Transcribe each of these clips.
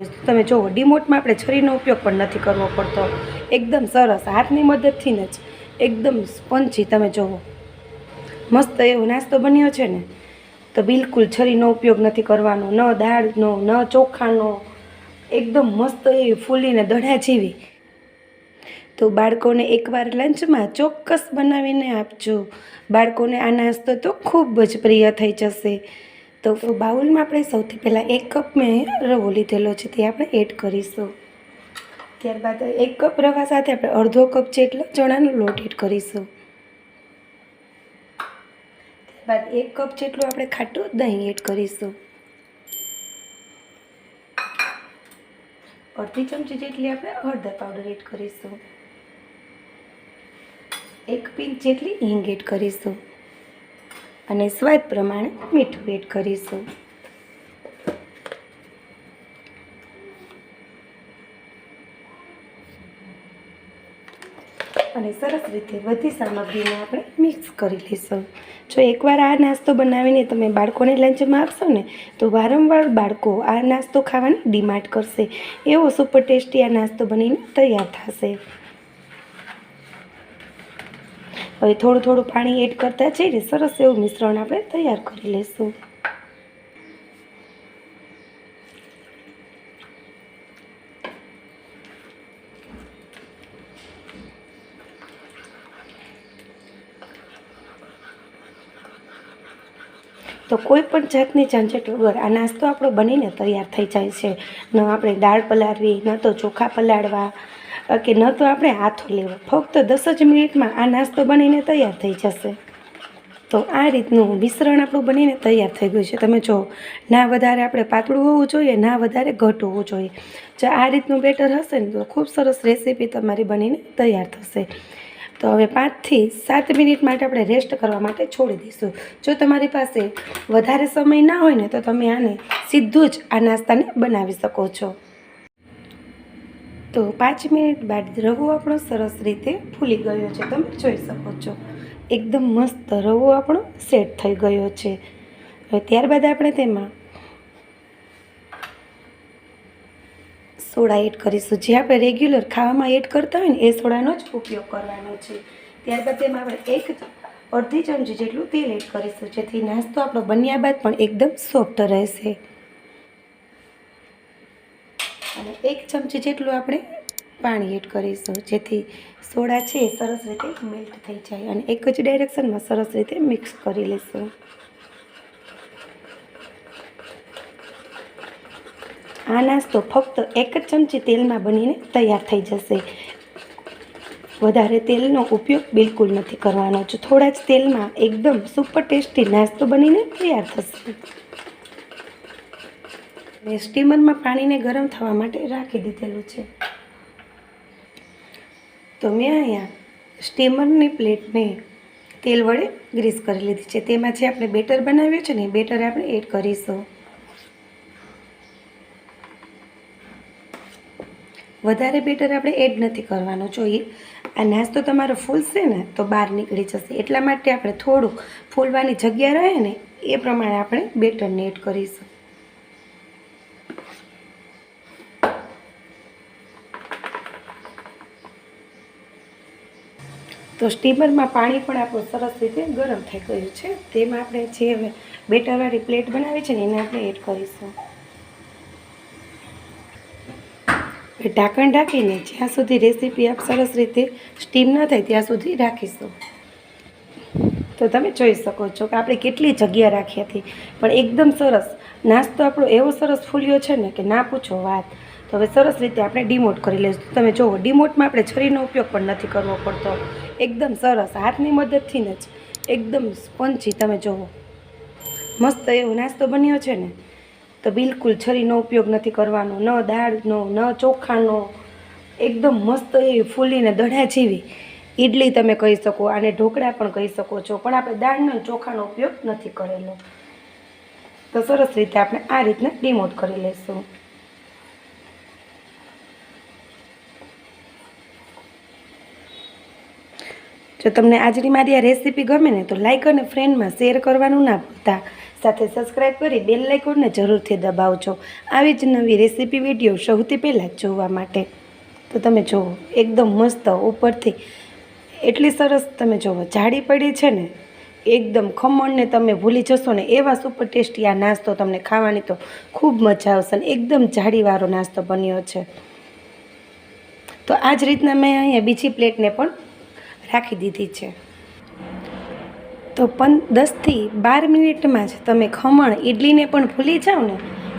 તમે જુઓ ડીમોટમાં આપણે છરીનો ઉપયોગ પણ નથી કરવો પડતો. એકદમ સરસ, હાથની મદદથી જ. એકદમ સ્પંચી તમે જુઓ. મસ્ત એવો નાસ્તો બન્યો છે ને, તો બિલકુલ છરીનો ઉપયોગ નથી કરવાનો. ન દાળનો, ન ચોખાનો. એકદમ મસ્ત એવી ફૂલીને દડા જેવી. તો બાળકોને એકવાર લંચમાં ચોક્કસ બનાવીને આપજો. બાળકોને આ નાસ્તો તો ખૂબ જ પ્રિય થઈ જશે. તો બાઉલમાં આપણે સૌથી પહેલાં એક કપ મેં રવો લીધેલો છે, તે આપણે એડ કરીશું. ત્યારબાદ એક કપ રવા સાથે આપણે અડધો કપ જેટલો ચણાનો લોટ એડ કરીશું. ત્યારબાદ એક કપ જેટલું આપણે ખાટું દહીં એડ કરીશું. અડધી ચમચી જેટલી આપણે હળદર પાવડર એડ કરીશું. એક પિંચ જેટલી હિંગ એડ કરીશું. અને સ્વાદ પ્રમાણે મીઠું એડ કરીશું. અને સરસ રીતે બધી સામગ્રીને આપણે મિક્સ કરી લઈશું. જો એકવાર આ નાસ્તો બનાવીને તમે બાળકોને લંચમાં આપશો ને, તો વારંવાર બાળકો આ નાસ્તો ખાવાની ડિમાન્ડ કરશે. એવો સુપર ટેસ્ટી આ નાસ્તો બનીને તૈયાર થશે. હવે થોડું થોડું પાણી એડ કરતા જઈને સરસ એવું મિશ્રણ આપણે તૈયાર કરી લઈશું. તો કોઈ પણ જાતની ઝંઝટ વગર આ નાસ્તો આપણો બનીને તૈયાર થઈ જાય છે. ન આપણે દાળ પલાળવી, ન તો ચોખા પલાળવા કે ન તો આપણે હાથો લેવો. ફક્ત દસ જ મિનિટમાં આ નાસ્તો બનીને તૈયાર થઈ જશે. તો આ રીતનું મિશ્રણ આપણું બનીને તૈયાર થઈ ગયું છે. તમે જો, ના વધારે આપણે પાતળું હોવું જોઈએ, ના વધારે ઘટ હોવું જોઈએ. જો આ રીતનું બેટર હશે ને, તો ખૂબ સરસ રેસીપી તમારી બનીને તૈયાર થશે. તો હવે પાંચથી સાત મિનિટ માટે આપણે રેસ્ટ કરવા માટે છોડી દઈશું. જો તમારી પાસે વધારે સમય ના હોય ને, તો તમે આને સીધું જ આ નાસ્તાને બનાવી શકો છો. તો પાંચ મિનિટ બાદ રવો આપણો સરસ રીતે ફૂલી ગયો છે. તમે જોઈ શકો છો. એકદમ મસ્ત રવો આપણો સેટ થઈ ગયો છે. હવે ત્યારબાદ આપણે તેમાં સોડા એડ કરીશું. જે આપણે રેગ્યુલર ખાવામાં એડ કરતા હોય ને, એ સોડાનો જ ઉપયોગ કરવાનો છે. ત્યારબાદ તેમાં આપણે એક અડધી ચમચી જેટલું તેલ એડ કરીશું. જેથી નાસ્તો આપણો બન્યા બાદ પણ એકદમ સોફ્ટ રહેશે. અને એક ચમચી જેટલું આપણે પાણી એડ કરીશું, જેથી સોડા છે સરસ રીતે મેલ્ટ થઈ જાય અને એક જ ડાયરેક્શનમાં સરસ રીતે મિક્સ કરી લઈશું આ નાસ્તો ફક્ત એક જ ચમચી તેલમાં બનીને તૈયાર થઈ જશે. વધારે તેલનો ઉપયોગ બિલકુલ નથી કરવાનો. જો થોડા જ તેલમાં એકદમ સુપર ટેસ્ટી નાસ્તો બનીને તૈયાર થશે. મેં સ્ટીમરમાં પાણીને ગરમ થવા માટે રાખી દીધેલું છે. તો મેં અહીંયા સ્ટીમરની પ્લેટને તેલ વડે ગ્રીસ કરી લીધી છે. તેમાં જે આપણે બેટર બનાવ્યું છે ને, એ બેટર આપણે એડ કરીશું. વધારે બેટર આપણે એડ નથી કરવાનું. જોઈએ આ નાસ્તો તમારો ફૂલશે ને, તો બહાર નીકળી જશે. એટલા માટે આપણે થોડુંક ફૂલવાની જગ્યા રહે ને, એ પ્રમાણે આપણે બેટરને એડ કરીશું. તો સ્ટીમરમાં પાણી પણ આપણું સરસ રીતે ગરમ થઈ ગયું છે. તેમાં આપણે જે હવે બેટરવાળી પ્લેટ બનાવી છે ને એને આપણે એડ કરીશું. ઢાંકણ ઢાંકીને જ્યાં સુધી રેસીપી આપ સરસ રીતે સ્ટીમ ન થાય ત્યાં સુધી રાખીશું. તો તમે જોઈ શકો છો કે આપણે કેટલી જગ્યા રાખી હતી. પણ એકદમ સરસ. નાસ્તો આપણો એવો સરસ ફૂલ્યો છે ને કે ના પૂછો વાત. તો હવે સરસ રીતે આપણે ડીમોટ કરી લઈશું. તમે જુઓ ડીમોટમાં આપણે છરીનો ઉપયોગ પણ નથી કરવો પડતો. એકદમ સરસ, હાથની મદદથી જ એકદમ સ્પંચી તમે જુઓ મસ્ત એવો નાસ્તો બન્યો છે ને. તો બિલકુલ છરીનો ઉપયોગ નથી કરવાનો. ન દાળનો, ન ચોખાનો. એકદમ મસ્ત એવી ફૂલીને દડા જેવી ઈડલી તમે કહી શકો, આને ઢોકળા પણ કહી શકો છો. પણ આપણે દાળનો ચોખાનો ઉપયોગ નથી કરેલો. તો સરસ રીતે આપણે આ રીતના ડિમોટ કરી લઈશું. જો તમને આજની મારી આ રેસીપી ગમે ને તો લાઇક અને ફ્રેન્ડમાં શેર કરવાનું ના ભૂલતા. સાથે સબસ્ક્રાઈબ કરી બેલ લાઇકોનને જરૂરથી દબાવજો. આવી જ નવી રેસીપી વીડિયો સૌથી પહેલાં જોવા માટે. તો તમે જુઓ, એકદમ મસ્ત ઉપરથી એટલી સરસ તમે જુઓ, જાડી પડી છે ને, એકદમ ખમણને તમે ભૂલી જશો ને, એવા સુપર ટેસ્ટી આ નાસ્તો તમને ખાવાની તો ખૂબ મજા આવશે અને એકદમ જાડીવાળો નાસ્તો બન્યો છે. તો આ જ રીતના મેં અહીંયા બીજી પ્લેટને પણ રાખી દીધી છે. તો પંદ દસથી બાર મિનિટમાં જ તમે ખમણ ઇડલીને પણ ભૂલી જાઓ ને,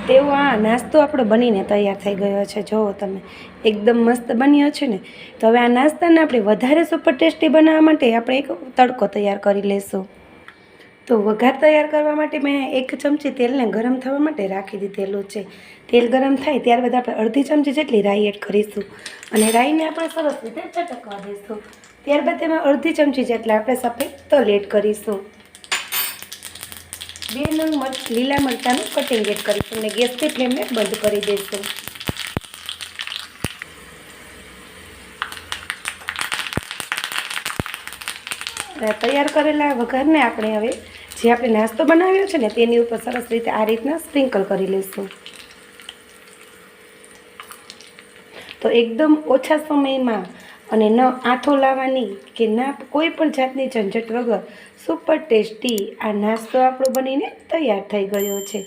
તેવો આ નાસ્તો આપણો બનીને તૈયાર થઈ ગયો છે. જુઓ તમે, એકદમ મસ્ત બન્યો છે ને. તો હવે આ નાસ્તાને આપણે વધારે સુપર ટેસ્ટી બનાવવા માટે આપણે એક તડકો તૈયાર કરી લઈશું તો વઘાર તૈયાર કરવા માટે મેં એક ચમચી તેલને ગરમ થવા માટે રાખી દીધેલું છે. તેલ ગરમ થાય ત્યારબાદ આપણે અડધી ચમચી જેટલી રાઈ એડ કરીશું. અને રાઈને આપણે સરસ રીતે ચટકવા દઈશું. ત્યારબાદ તેમાં અડધી ચમચી જેટલા આપણે સફેદ તલ એડ કરીશું. બે નંગ મરચ, લીલા મરચાંનું કટિંગ એડ કરીશું અને ગેસની ફ્લેમને બંધ કરી દઈશું. તૈયાર કરેલા વઘારને આપણે હવે જે આપણે નાસ્તો બનાવ્યો છે ને તેની ઉપર સરસ રીતે આ રીતના સ્પ્રિંકલ કરી લઈશું. તો એકદમ ઓછા સમયમાં અને ન આથો લાવવાની કે ના કોઈ પણ જાતની ઝંઝટ વગર સુપર ટેસ્ટી આ નાસ્તો આપણો બનીને તૈયાર થઈ ગયો છે.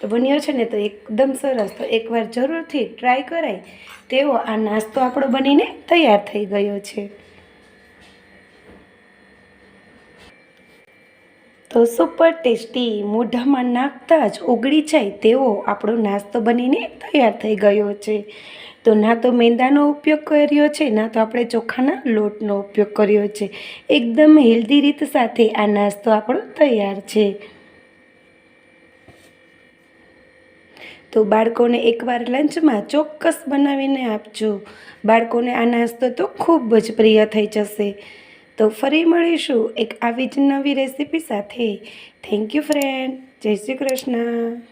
તો બન્યો છે ને તો એકદમ સરસ. તો એકવાર જરૂરથી ટ્રાય કરાય. તેવો આ નાસ્તો આપણો બનીને તૈયાર થઈ ગયો છે. તો સુપર ટેસ્ટી મોઢામાં નાખતા જ ઓગળી જાય તેવો આપણો નાસ્તો બનીને તૈયાર થઈ ગયો છે. તો ના તો મેંદાનો ઉપયોગ કર્યો છે, ના તો આપણે ચોખાના લોટનો ઉપયોગ કર્યો છે. એકદમ હેલ્ધી રીત સાથે આ નાસ્તો આપણો તૈયાર છે. તો બાળકોને એકવાર લંચમાં ચોક્કસ બનાવીને આપજો. બાળકોને આ નાસ્તો તો ખૂબ જ પ્રિય થઈ જશે. તો ફરી મળીશું એક આવી જ નવી રેસીપી સાથે. થેન્ક યુ ફ્રેન્ડ જય શ્રી કૃષ્ણ.